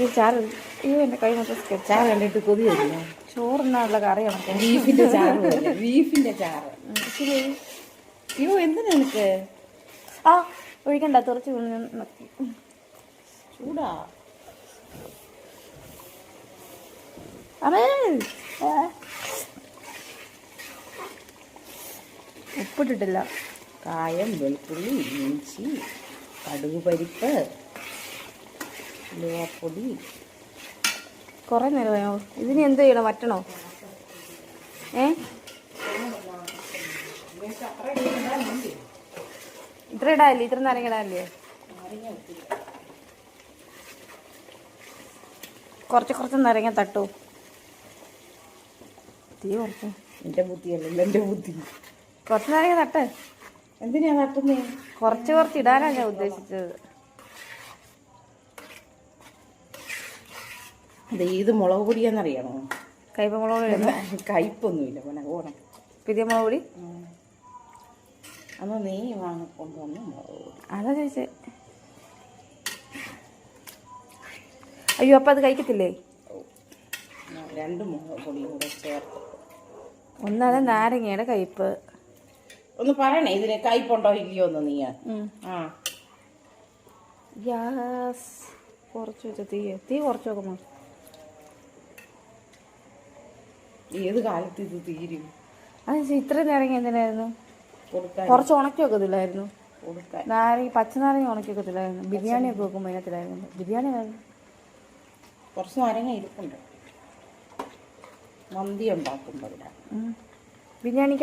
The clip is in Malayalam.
ഈ ചാറ് അയ്യോ എന്റെ കൈ മൊത്തം സ്കെച്ച് ചാറ് കണ്ടിട്ട് കൊതി വരുന്നു ചോറിനുള്ള കറി കണക്കെ ബീഫിന്റെ ചാറ് പോലെ ബീഫിന്റെ ചാറ്. ശരി. അയ്യോ എന്തിനാ നിനക്ക്? ആ ഒഴിക്കണ്ട തുറച്ച് വീണ് ചൂടാ. അറേ. ഉപ്പിട്ടിട്ടില്ല. കായം വെളുത്തുള്ളി ഇഞ്ചി കടുക് പരിപ്പ് ഉലുവാപ്പൊടി. കുറേ നേരമായോ ഇതിന് എന്ത് ചെയ്യണം? വറ്റണോ? ഏ? ഇത്ര ഇടാല്ലേ? ഇത്ര നാരങ്ങ ഇടാല്ലേ? കുറച്ച് കുറച്ച് നാരങ്ങ തട്ടു. തീ കുറച്ച്. എന്റെ ബുദ്ധിയല്ലല്ലോ എന്റെ ബുദ്ധി. കുറച്ച് നാരങ്ങ തട്ട്. എന്തിനാ തട്ടുന്നേ? കുറച്ച് കുറച്ച് ഇടാനാണ് ഞാൻ ഉദ്ദേശിച്ചത്. അത് ഏത് മുളക് പൊടിയാന്നറിയണോ കൈപ്പമുളക് ഇടുന്ന കയ്പൊന്നുമില്ല പുതിയ മുളക് പൊടി? അന്ന് നീ വാങ്ങിക്കൊണ്ടുവന്ന മുളക് പൊടി. അതാ ചോദിച്ചേ. അയ്യോ അപ്പൊ അത് കഴിക്കത്തില്ലേ? രണ്ട് മുളക് പൊടി കൂടെ ചേർത്ത്. ഒന്നത് നാരങ്ങയുടെ കയ്പ് ഒന്ന് പറയണേ ഇതിന് കയ്പുണ്ടോ ഇല്ലയോ ഒന്ന് നീ. ആ. ഗ്യാസ് കുറച്ച് വെച്ചാൽ തീ തീ കുറച്ച് വെക്കുമോ? ഏത് കാലത്ത് ഇത് തീരും? അത് ഇത്രയും നേരം എന്തിനായിരുന്നു? കുറച്ച് ഉണക്കി വെക്കത്തില്ലായിരുന്നു? കൊടുക്കാൻ. നാരങ്ങ പച്ച നാരങ്ങ ഉണക്കി വെക്കത്തില്ലായിരുന്നു? ബിരിയാണി ഒക്കെ വെക്കുമ്പോൾ അതിനകത്തിലായിരുന്നു ബിരിയാണി. കുറച്ച് നാരങ്ങ ഇരിപ്പുണ്ട്. മന്തി ഉണ്ടാക്കുമ്പോൾ ബിരിയാണി ബിരിയാണിക്ക്